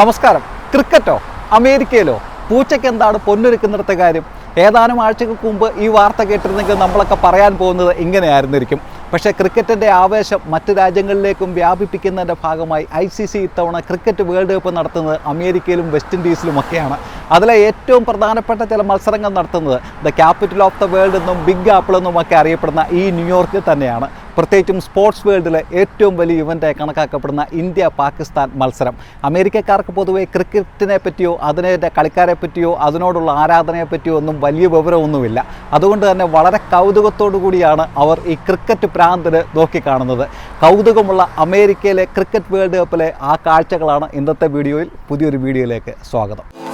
നമസ്കാരം. ക്രിക്കറ്റോ അമേരിക്കയിലോ പൂച്ചയ്ക്ക് എന്താണ് പൊന്നൊരുക്കുന്നിടത്തെ കാര്യം? ഏതാനും ആഴ്ചകൾക്ക് മുമ്പ് ഈ വാർത്ത കേട്ടിരുന്നെങ്കിൽ നമ്മളൊക്കെ പറയാൻ പോകുന്നത് ഇങ്ങനെയായിരുന്നിരിക്കും. പക്ഷേ ക്രിക്കറ്റിന്റെ ആവേശം മറ്റ് രാജ്യങ്ങളിലേക്കും വ്യാപിപ്പിക്കുന്നതിന്റെ ഭാഗമായി ഐ സി സി ഇത്തവണ ക്രിക്കറ്റ് വേൾഡ് കപ്പ് നടത്തുന്നത് അമേരിക്കയിലും വെസ്റ്റ് ഇൻഡീസിലുമൊക്കെയാണ് അതിലെ ഏറ്റവും പ്രധാനപ്പെട്ട ചില മത്സരങ്ങൾ നടത്തുന്നത് the capital of the world എന്നും ബിഗ് ആപ്പിൾ എന്നും ഒക്കെ അറിയപ്പെടുന്ന ഈ ന്യൂയോർക്കിൽ തന്നെയാണ്. പ്രത്യേകിച്ചും സ്പോർട്സ് വേൾഡിലെ ഏറ്റവും വലിയ ഇവന്റായി കണക്കാക്കപ്പെടുന്ന ഇന്ത്യ പാകിസ്ഥാൻ മത്സരം. അമേരിക്കക്കാർക്ക് പൊതുവെ ക്രിക്കറ്റിനെ പറ്റിയോ അതിനെ കളിക്കാരെ പറ്റിയോ അതിനോടുള്ള ആരാധനയെ പറ്റിയോ ഒന്നും വലിയ വിവരമൊന്നുമില്ല. അതുകൊണ്ട് തന്നെ വളരെ കൗതുകത്തോടു കൂടിയാണ് അവർ ഈ ക്രിക്കറ്റ് പ്രാന്തിന് നോക്കിക്കാണുന്നത്. കൗതുകമുള്ള അമേരിക്കയിലെ ക്രിക്കറ്റ് വേൾഡ് കപ്പിലെ ആ കാഴ്ചകളാണ് ഇന്നത്തെ വീഡിയോയിൽ പുതിയൊരു വീഡിയോയിലേക്ക് സ്വാഗതം.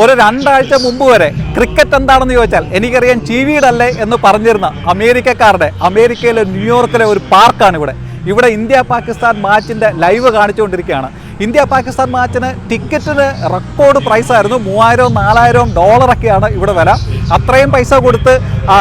ഒരു രണ്ടാഴ്ച മുമ്പ് വരെ ക്രിക്കറ്റ് എന്താണെന്ന് ചോദിച്ചാൽ എനിക്കറിയാൻ ടി വിയിലല്ലേ എന്ന് പറഞ്ഞിരുന്ന അമേരിക്കക്കാരുടെ അമേരിക്കയിലെ ന്യൂയോർക്കിലെ ഒരു പാർക്കാണ് ഇവിടെ. ഇവിടെ ഇന്ത്യ പാകിസ്ഥാൻ മാച്ചിന്റെ ലൈവ് കാണിച്ചുകൊണ്ടിരിക്കുകയാണ്. ഇന്ത്യ പാകിസ്ഥാൻ മാച്ചിന് ടിക്കറ്റിന് റെക്കോർഡ് പ്രൈസ് ആയിരുന്നു മൂവായിരവും നാലായിരവും ഡോളറൊക്കെയാണ് ഇവിടെ വില. അത്രയും പൈസ കൊടുത്ത്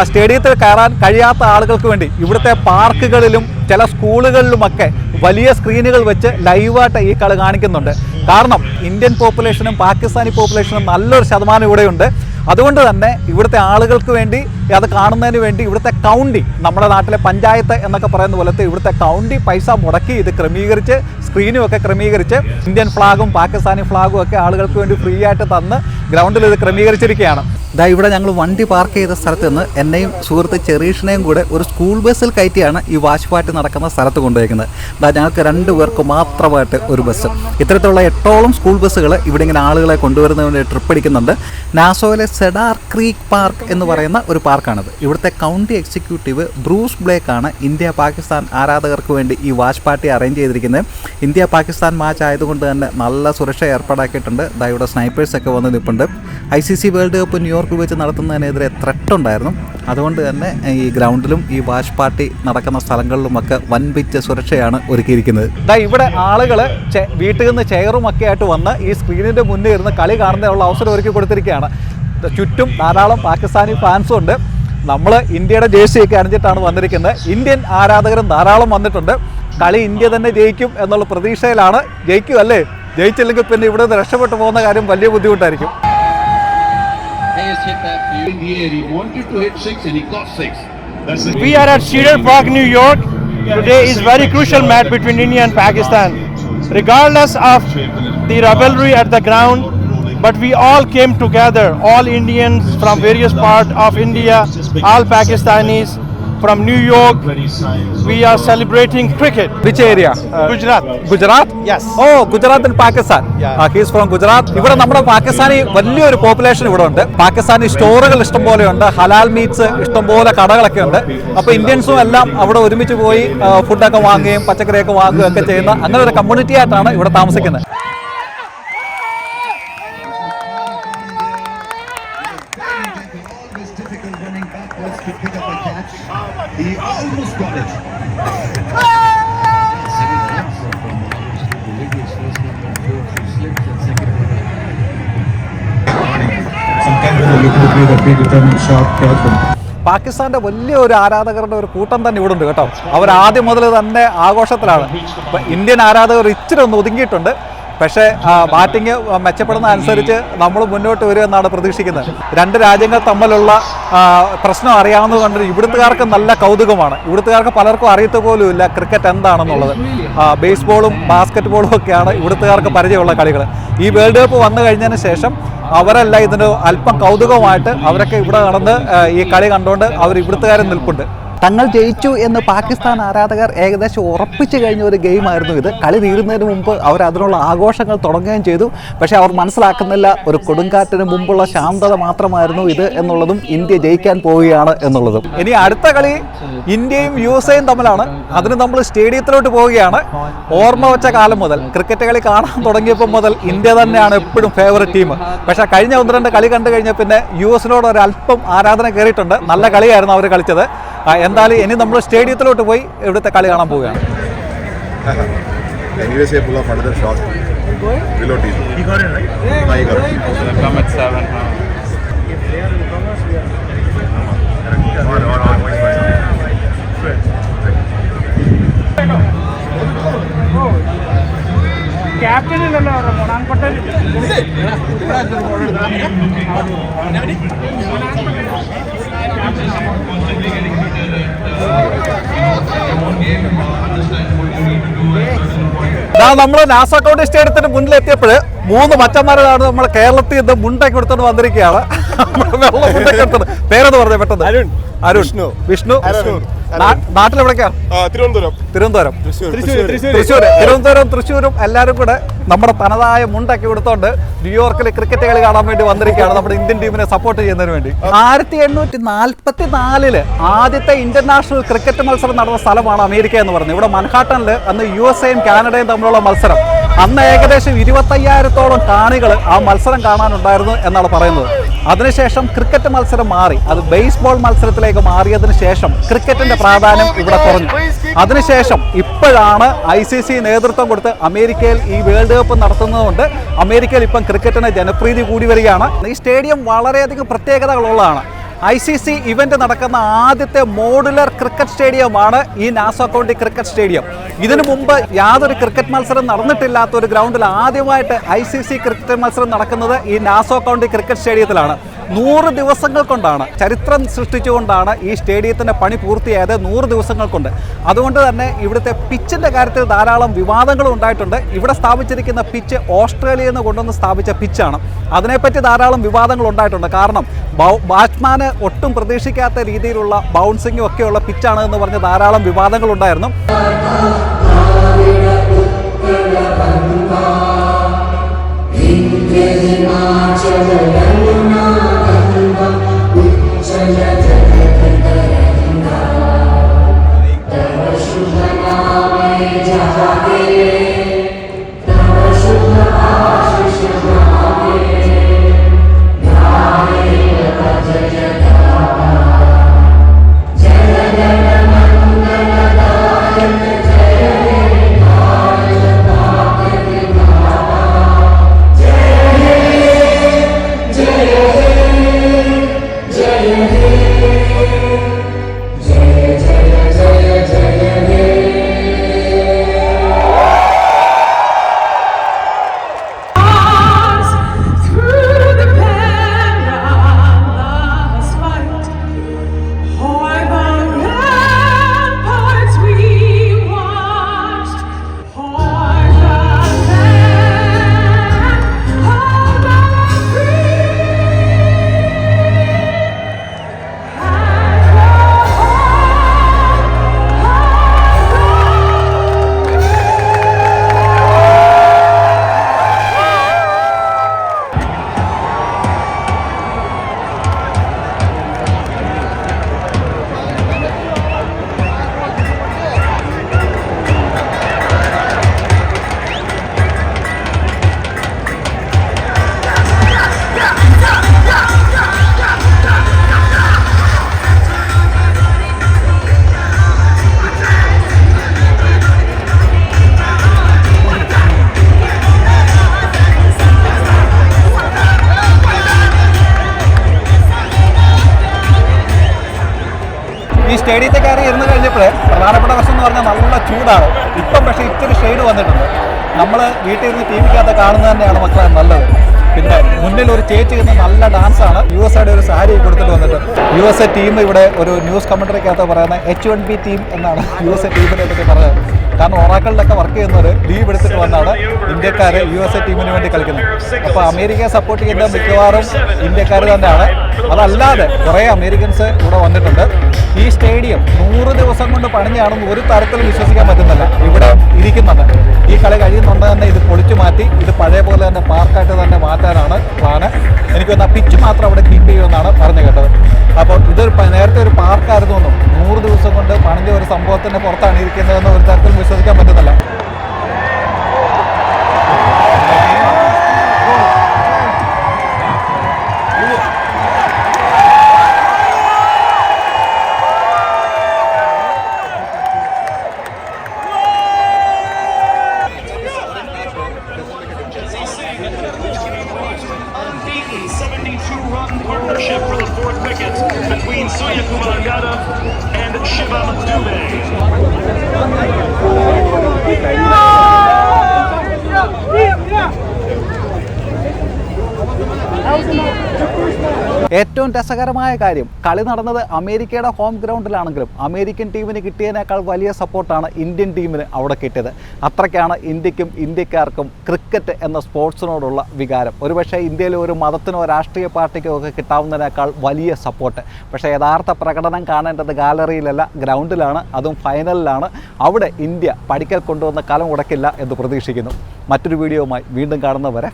സ്റ്റേഡിയത്തിൽ കയറാൻ കഴിയാത്ത ആളുകൾക്ക് വേണ്ടി ഇവിടുത്തെ പാർക്കുകളിലും ചില സ്കൂളുകളിലുമൊക്കെ വലിയ സ്ക്രീനുകൾ വെച്ച് ലൈവായിട്ട് ഈ കളി കാണിക്കുന്നുണ്ട്. കാരണം ഇന്ത്യൻ പോപ്പുലേഷനും പാകിസ്ഥാനി പോപ്പുലേഷനും നല്ലൊരു ശതമാനം ഇവിടെയുണ്ട്. അതുകൊണ്ട് തന്നെ ഇവിടുത്തെ ആളുകൾക്ക് വേണ്ടി അത് കാണുന്നതിന് വേണ്ടി ഇവിടുത്തെ കൗണ്ടി നമ്മുടെ നാട്ടിലെ പഞ്ചായത്ത് എന്നൊക്കെ പറയുന്ന പോലത്തെ ഇവിടുത്തെ കൗണ്ടി പൈസ മുടക്കി ഇത് ക്രമീകരിച്ച് സ്ക്രീനും ഒക്കെ ക്രമീകരിച്ച് ഇന്ത്യൻ ഫ്ലാഗും പാകിസ്ഥാനി ഫ്ലാഗും ഒക്കെ ആളുകൾക്ക് വേണ്ടി ഫ്രീ ആയിട്ട് തന്ന് ഗ്രൗണ്ടിൽ ഇത് ക്രമീകരിച്ചിരിക്കുകയാണ്. ഇതാ ഇവിടെ ഞങ്ങൾ വണ്ടി പാർക്ക് ചെയ്ത സ്ഥലത്ത് നിന്ന് എന്നെയും സുഹൃത്ത് ചെറീഷിനെയും കൂടെ ഒരു സ്കൂൾ ബസ്സിൽ കയറ്റിയാണ് ഈ വാച്ച് പാട്ട് നടക്കുന്ന സ്ഥലത്ത് കൊണ്ടുപോയിരിക്കുന്നത് ഇതാ ഞങ്ങൾക്ക് രണ്ട് പേർക്ക് മാത്രമായിട്ട് ഒരു ബസ്. ഇത്തരത്തിലുള്ള എട്ടോളം സ്കൂൾ ബസ്സുകൾ ഇവിടെ ഇങ്ങനെ ആളുകളെ കൊണ്ടുവരുന്നതിന് ട്രിപ്പ് അടിക്കുന്നുണ്ട്. നാസോയിലെ സെഡാർ ക്രീക്ക് പാർക്ക് എന്ന് പറയുന്ന ഒരു പാർക്കാണിത്. ഇവിടുത്തെ കൗണ്ടി എക്സിക്യൂട്ടീവ് ബ്രൂസ് ബ്ലേക്ക് ആണ് ഇന്ത്യ പാകിസ്ഥാൻ ആരാധകർക്ക് വേണ്ടി ഈ വാച്ച് പാർട്ടി അറേഞ്ച് ചെയ്തിരിക്കുന്നത്. ഇന്ത്യ പാകിസ്ഥാൻ മാച്ച് ആയതുകൊണ്ട് തന്നെ നല്ല സുരക്ഷ ഏർപ്പാടാക്കിയിട്ടുണ്ട്. ദാ ഇവിടെ സ്നൈപ്പേഴ്സൊക്കെ വന്ന് നിൽപ്പുണ്ട് I C C world cup ന്യൂയോർക്കിൽ ഉപയോഗിച്ച് നടത്തുന്നതിനെതിരെ ത്രെട്ട് ഉണ്ടായിരുന്നു. അതുകൊണ്ട് തന്നെ ഈ ഗ്രൗണ്ടിലും ഈ വാഷ് പാർട്ടി നടക്കുന്ന സ്ഥലങ്ങളിലുമൊക്കെ വൻപിച്ച സുരക്ഷയാണ് ഒരുക്കിയിരിക്കുന്നത്. ദാ ഇവിടെ ആളുകൾ വീട്ടിൽ നിന്ന് ചെയറും ഒക്കെ ആയിട്ട് വന്ന് ഈ സ്ക്രീനിന്റെ മുന്നിൽ ഇരുന്ന് കളി കാണുന്നതിനുള്ള അവസരം ഒരുക്കി കൊടുത്തിരിക്കുകയാണ്. ചുറ്റും ധാരാളം പാകിസ്ഥാനി ഫാൻസും ഉണ്ട്. നമ്മൾ ഇന്ത്യയുടെ ജേഴ്സിയൊക്കെ അണിഞ്ഞിട്ടാണ് വന്നിരിക്കുന്നത്. ഇന്ത്യൻ ആരാധകരും ധാരാളം വന്നിട്ടുണ്ട്. കളി ഇന്ത്യ തന്നെ ജയിക്കും എന്നുള്ള പ്രതീക്ഷയിലാണ്. ജയിക്കും അല്ലേ ജയിച്ചില്ലെങ്കിൽ പിന്നെ ഇവിടെ നിന്ന് രക്ഷപ്പെട്ടു പോകുന്ന കാര്യം വലിയ ബുദ്ധിമുട്ടായിരിക്കും. Hayes hit that field. in the air. He wanted to hit six and he got six. That's We are at Cedar Park, New York. Today is very crucial match between India and Pakistan. Regardless of the rivalry at the ground, but we all came together, all Indians from various parts of India, all Pakistanis from New York. We are celebrating cricket. Which area? Uh, Gujarat. Gujarat? Yes. Oh, Gujarat and Pakistan. Yeah. Uh, he is from Gujarat. ഇവിടെ നമ്മുടെ പാകിസ്ഥാനി വലിയൊരു population ഇവിടെ ഉണ്ട് പാകിസ്ഥാനി സ്റ്റോറുകൾ ഇഷ്ടം പോലെ ഉണ്ട് ഹലാൽ meats ഇഷ്ടംപോലെ കടകളൊക്കെ ഉണ്ട് അപ്പോൾ ഇന്ത്യൻസും എല്ലാം അവിടെ ഒരുമിച്ച് പോയി ഫുഡൊക്കെ വാങ്ങുകയും പച്ചക്കറിയൊക്കെ വാങ്ങുകയും ഒക്കെ ചെയ്യുന്ന അങ്ങനെ ഒരു കമ്മ്യൂണിറ്റി ആയിട്ടാണ് ഇവിടെ താമസിക്കുന്നത് always difficult running backwards to pick up a catch. He almost got it. പാകിസ്ഥാന്റെ വലിയ ഒരു ആരാധകരുടെ ഒരു കൂട്ടം തന്നെ ഇവിടെ ഉണ്ട് കേട്ടോ അവർ ആദ്യം മുതൽ തന്നെ ആഘോഷത്തിലാണ് ഇന്ത്യൻ ആരാധകർ ഇച്ചിരി ഒന്ന് ഒതുങ്ങിയിട്ടുണ്ട് പക്ഷേ ബാറ്റിംഗ് മെച്ചപ്പെടുന്ന അനുസരിച്ച് നമ്മൾ മുന്നോട്ട് വരുമെന്നാണ് പ്രതീക്ഷിക്കുന്നത്. രണ്ട് രാജ്യങ്ങൾ തമ്മിലുള്ള പ്രശ്നം അറിയാവുന്നത് കൊണ്ട് ഇവിടുത്തുകാർക്ക് നല്ല കൗതുകമാണ്. ഇവിടുത്തുകാർക്ക് പലർക്കും അറിയത്ത പോലുമില്ല ക്രിക്കറ്റ് എന്താണെന്നുള്ളത്. ബേസ്ബോളും ബാസ്ക്കറ്റ് ബോളും ഒക്കെയാണ് ഇവിടുത്തുകാർക്ക് പരിചയമുള്ള കളികൾ. ഈ വേൾഡ് കപ്പ് വന്നു കഴിഞ്ഞതിന് ശേഷം അവരെല്ലാം ഇതിന് അല്പം കൗതുകമായിട്ട് അവരൊക്കെ ഇവിടെ നടന്ന് ഈ കളി കണ്ടുകൊണ്ട് അവർ ഇവിടുത്തുകാരും നിൽപ്പുണ്ട്. തങ്ങൾ ജയിച്ചു എന്ന് പാകിസ്ഥാൻ ആരാധകർ ഏകദേശം ഉറപ്പിച്ചു കഴിഞ്ഞ ഒരു ഗെയിമായിരുന്നു ഇത്. കളി തീരുന്നതിന് മുമ്പ് അവർ അതിനുള്ള ആഘോഷങ്ങൾ തുടങ്ങുകയും ചെയ്തു. പക്ഷേ അവർ മനസ്സിലാക്കുന്നില്ല ഒരു കൊടുങ്കാറ്റിന് മുമ്പുള്ള ശാന്തത മാത്രമായിരുന്നു ഇത് എന്നുള്ളതും ഇന്ത്യ ജയിക്കാൻ പോവുകയാണ് എന്നുള്ളതും. ഇനി അടുത്ത കളി ഇന്ത്യയും യു എസ് എയും തമ്മിലാണ്. അതിന് നമ്മൾ സ്റ്റേഡിയത്തിലോട്ട് പോവുകയാണ്. ഓർമ്മ വെച്ച കാലം മുതൽ ക്രിക്കറ്റ് കളി കാണാൻ തുടങ്ങിയപ്പോൾ മുതൽ ഇന്ത്യ തന്നെയാണ് എപ്പോഴും ഫേവററ്റ് ടീം പക്ഷേ കഴിഞ്ഞ ഒന്ന് രണ്ട് കളി കണ്ടു കഴിഞ്ഞാൽ പിന്നെ യു എസിനോട് ഒരു അല്പം ആരാധന കയറിയിട്ടുണ്ട്. നല്ല കളിയായിരുന്നു അവർ കളിച്ചത്. എന്തായാലും ഇനി നമ്മൾ സ്റ്റേഡിയത്തിലോട്ട് പോയി ഇവിടുത്തെ കളി കാണാൻ പോവുകയാണ്. ക്യാപ്റ്റനില്ലല്ലോ മൊണാൻ പട്ടേൽ നമ്മൾ നാസക്കൗണ്ടി സ്റ്റേഡിയത്തിന് മുന്നിൽ എത്തിയപ്പോൾ മൂന്ന് മച്ചന്മാരാണ് നമ്മൾ കേരളത്തിൽ നിന്ന് മുണ്ടൊക്കെ എടുത്തോണ്ട് വന്നിരിക്കുകയാണ്. പേരെന്ന് പറഞ്ഞു പെട്ടെന്ന്. അരുൺ. അരുൺ. വിഷ്ണു. വിഷ്ണു. നാട്ടിലെവിടേക്കാ? തിരുവനന്തപുരം. തിരുവനന്തപുരം. തൃശ്ശൂർ തൃശ്ശൂർ തിരുവനന്തപുരം തൃശ്ശൂരും എല്ലാവരും കൂടെ നമ്മുടെ തനതായ മുണ്ടൊക്കെ എടുത്തോണ്ട് ന്യൂയോർക്കിൽ ക്രിക്കറ്റ് കളി കാണാൻ വേണ്ടി വന്നിരിക്കുകയാണ് നമ്മുടെ ഇന്ത്യൻ ടീമിനെ സപ്പോർട്ട് ചെയ്യുന്നതിന് വേണ്ടി. ആയിരത്തി എണ്ണൂറ്റി നാൽപ്പത്തി നാലിൽ ആദ്യത്തെ ഇന്റർനാഷണൽ ക്രിക്കറ്റ് മത്സരം നടന്ന സ്ഥലമാണ് അമേരിക്ക എന്ന് പറയുന്നത്. ഇവിടെ മൻഹാട്ടനിൽ അന്ന് യു എസ് എയും കാനഡയും തമ്മിലുള്ള മത്സരം. അന്ന് ഏകദേശം ഇരുപത്തയ്യായിരത്തോളം കാണികൾ ആ മത്സരം കാണാനുണ്ടായിരുന്നു എന്നാണ് പറയുന്നത്. അതിനുശേഷം ക്രിക്കറ്റ് മത്സരം മാറി. അത് ബേസ്ബോൾ മത്സരത്തിലേക്ക് മാറിയതിനു ശേഷം ക്രിക്കറ്റിന്റെ പ്രാധാന്യം ഇവിടെ കുറഞ്ഞു. അതിനുശേഷം ഇപ്പോഴാണ് ഐ സി സി നേതൃത്വം കൊടുത്ത് അമേരിക്കയിൽ ഈ വേൾഡ് കപ്പ് നടത്തുന്നതുകൊണ്ട് അമേരിക്കയിൽ ഇപ്പം ക്രിക്കറ്റിന് ജനപ്രീതി കൂടി വരികയാണ്. ഈ സ്റ്റേഡിയം വളരെയധികം പ്രത്യേകതകളുള്ളതാണ്. ഐ സി സി ഇവന്റ് നടക്കുന്ന ആദ്യത്തെ മോഡുലർ ക്രിക്കറ്റ് സ്റ്റേഡിയമാണ് ഈ നാസോ കൗണ്ടി ക്രിക്കറ്റ് സ്റ്റേഡിയം. ഇതിനു മുമ്പ് യാതൊരു ക്രിക്കറ്റ് മത്സരം നടന്നിട്ടില്ലാത്ത ഒരു ഗ്രൗണ്ടിൽ ആദ്യമായിട്ട് ഐ സി സി ക്രിക്കറ്റ് മത്സരം നടക്കുന്നത് ഈ നാസോ കൗണ്ടി ക്രിക്കറ്റ് സ്റ്റേഡിയത്തിലാണ്. നൂറ് ദിവസങ്ങൾ കൊണ്ടാണ് ചരിത്രം സൃഷ്ടിച്ചുകൊണ്ടാണ് ഈ സ്റ്റേഡിയത്തിന്റെ പണി പൂർത്തിയായത് നൂറ് ദിവസങ്ങൾ കൊണ്ട്. അതുകൊണ്ട് തന്നെ ഇവിടുത്തെ പിച്ചിന്റെ കാര്യത്തിൽ ധാരാളം വിവാദങ്ങളും ഉണ്ടായിട്ടുണ്ട്. ഇവിടെ സ്ഥാപിച്ചിരിക്കുന്ന പിച്ച് ഓസ്ട്രേലിയയിൽ നിന്ന് കൊണ്ടുവന്ന് സ്ഥാപിച്ച പിച്ചാണ് അതിനെപ്പറ്റി ധാരാളം വിവാദങ്ങൾ ഉണ്ടായിട്ടുണ്ട്. കാരണം ബാറ്റ്സ്മാന് ഒട്ടും പ്രതീക്ഷിക്കാത്ത രീതിയിലുള്ള ബൗൺസിങ്ങും ഒക്കെയുള്ള പിച്ചാണ് എന്ന് പറഞ്ഞ് ധാരാളം വിവാദങ്ങൾ ഈ സ്റ്റേഡിയത്തിൽ കയറി ഇരുന്ന് കഴിഞ്ഞപ്പോൾ പ്രധാനപ്പെട്ട പ്രശ്നം എന്ന് പറഞ്ഞാൽ നല്ല ചൂടാണ്. ഇപ്പം പക്ഷേ ഇത്തിരി ഷെയ്ഡ് വന്നിട്ടുണ്ട്. നമ്മൾ വീട്ടിൽ ഇരുന്ന് ടി വിക്കകത്ത് കാണുന്നത് തന്നെയാണ് മക്കളെ നല്ലത്. പിന്നെ മുന്നിൽ ഒരു ചേച്ചി ഇരുന്ന് നല്ല ഡാൻസാണ് യു എസ് എയുടെ ഒരു സാരി കൊടുത്തിട്ട് വന്നിട്ട് യു എസ് എ ടീം ഇവിടെ ഒരു ന്യൂസ് കമൻട്രിക്കകത്ത് പറയുന്ന എച്ച് വൺ ബി ടീം എന്നാണ് യു എസ് എ ടീമിനെ പറ്റി പറഞ്ഞത് കാരണം ഒറാക്കളിലൊക്കെ വർക്ക് ചെയ്യുന്നവർ ലീവ് എടുത്തിട്ട് വന്നാണ് ഇന്ത്യക്കാർ യു എസ് എ ടീമിന് വേണ്ടി കളിക്കുന്നത്. അപ്പോൾ അമേരിക്കയെ സപ്പോർട്ട് ചെയ്യുന്ന മിക്കവാറും ഇന്ത്യക്കാർ തന്നെയാണ്. അതല്ലാതെ കുറേ അമേരിക്കൻസ് ഇവിടെ വന്നിട്ടുണ്ട്. ഈ സ്റ്റേഡിയം നൂറ് ദിവസം കൊണ്ട് പണിഞ്ഞാണെന്ന് ഒരു തരത്തിലും വിശ്വസിക്കാൻ പറ്റുന്നില്ല. ഇവിടെ ഇരിക്കുന്നുണ്ട്. ഈ കളി കഴിയുന്നുണ്ട് തന്നെ ഇത് പൊളിച്ചു മാറ്റി. ഇത് പഴയ പോലെ തന്നെ പാർക്കായിട്ട് തന്നെ മാറ്റാനാണ് പ്ലാന് എനിക്ക് വന്ന പിച്ച് മാത്രം അവിടെ കീപ്പ് ചെയ്യുമെന്നാണ് പറഞ്ഞു കേട്ടത്. അപ്പോൾ ഇതൊരു നേരത്തെ ഒരു പാർക്കായിരുന്നു എന്നും നൂറ് ദിവസം കൊണ്ട് പണിഞ്ഞ ഒരു സംഭവത്തിന്റെ പുറത്താണ് ഇരിക്കുന്നതെന്ന് ഒരു തരത്തിലും വിശ്വസിക്കാൻ പറ്റുന്നില്ല. Shivam Dubey. ഏറ്റവും രസകരമായ കാര്യം കളി നടന്നത് അമേരിക്കയുടെ ഹോം ഗ്രൗണ്ടിലാണെങ്കിലും അമേരിക്കൻ ടീമിന് കിട്ടിയതിനേക്കാൾ വലിയ സപ്പോർട്ടാണ് ഇന്ത്യൻ ടീമിന് അവിടെ കിട്ടിയത്. അത്രയ്ക്കാണ് ഇന്ത്യക്കും ഇന്ത്യക്കാർക്കും ക്രിക്കറ്റ് എന്ന സ്പോർട്സിനോടുള്ള വികാരം. ഒരുപക്ഷെ ഇന്ത്യയിലെ ഒരു മതത്തിനോ രാഷ്ട്രീയ പാർട്ടിക്കോ ഒക്കെ കിട്ടാവുന്നതിനേക്കാൾ വലിയ സപ്പോർട്ട് പക്ഷേ യഥാർത്ഥ പ്രകടനം കാണേണ്ടത് ഗാലറിയിലല്ല ഗ്രൗണ്ടിലാണ് അതും ഫൈനലിലാണ് അവിടെ ഇന്ത്യ പഠിക്കൽ കൊണ്ടുവന്ന കലം ഉടക്കില്ല എന്ന് പ്രതീക്ഷിക്കുന്നു. മറ്റൊരു വീഡിയോയുമായി വീണ്ടും കാണുന്നവരെ